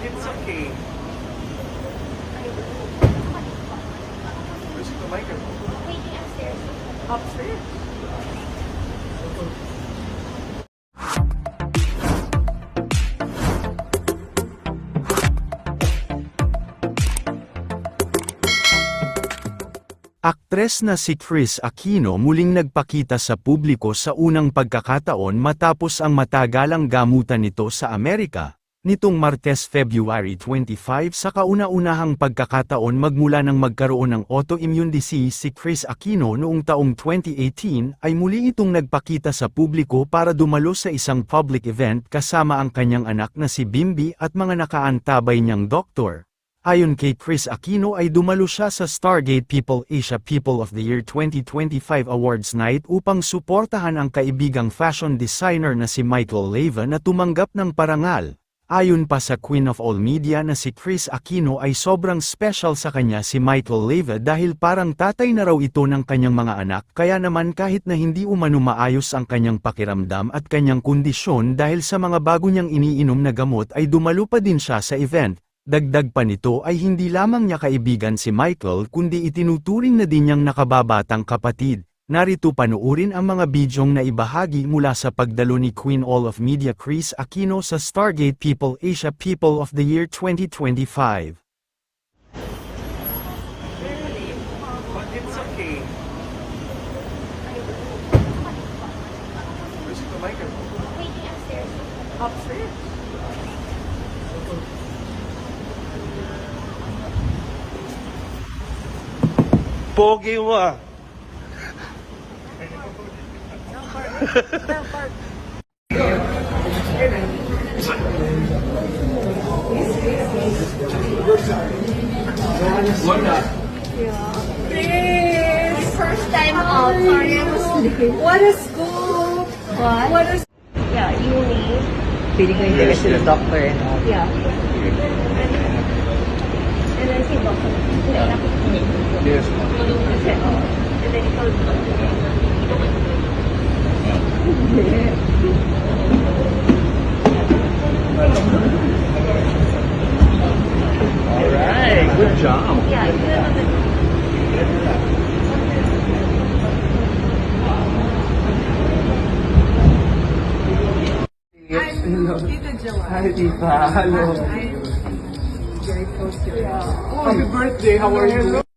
It's okay. Where's the microphone? Waiting upstairs. Upstairs. Aktres na si Chris Aquino muling nagpakita sa publiko sa unang pagkakataon matapos ang matagalang gamutan nito sa Amerika. Nitong Martes February 25 sa kauna-unahang pagkakataon magmula nang magkaroon ng autoimmune disease si Chris Aquino noong taong 2018 ay muli itong nagpakita sa publiko para dumalo sa isang public event kasama ang kanyang anak na si Bimbi at mga nakaantabay niyang doktor. Ayon kay Chris Aquino ay dumalo siya sa Stargate People Asia People of the Year 2025 Awards Night upang suportahan ang kaibigang fashion designer na si Michael Leva na tumanggap ng parangal. Ayon pa sa Queen of All Media na si Chris Aquino ay sobrang special sa kanya si Michael Leva dahil parang tatay na raw ito ng kanyang mga anak kaya naman kahit na hindi umano maayos ang kanyang pakiramdam at kanyang kondisyon dahil sa mga bago niyang iniinom na gamot ay dumalo pa din siya sa event. Dagdag pa nito ay hindi lamang niya kaibigan si Michael kundi itinuturing na din niyang nakababatang kapatid. Narito panuurin ang mga bidyong na ibahagi mula sa pagdalo ni Queen All of Media Chris Aquino sa Stargate People Asia People of the Year 2025. But it's okay. Where's the microphone? Waiting upstairs. Please! First time out. Sorry, I. What! What? What Yeah, uni. The doctor and. Yeah. And then si Doc. Hindi na. Yes. Oh. All right, good job. Hello. Hi, Diva. Hello. Happy birthday. How are you?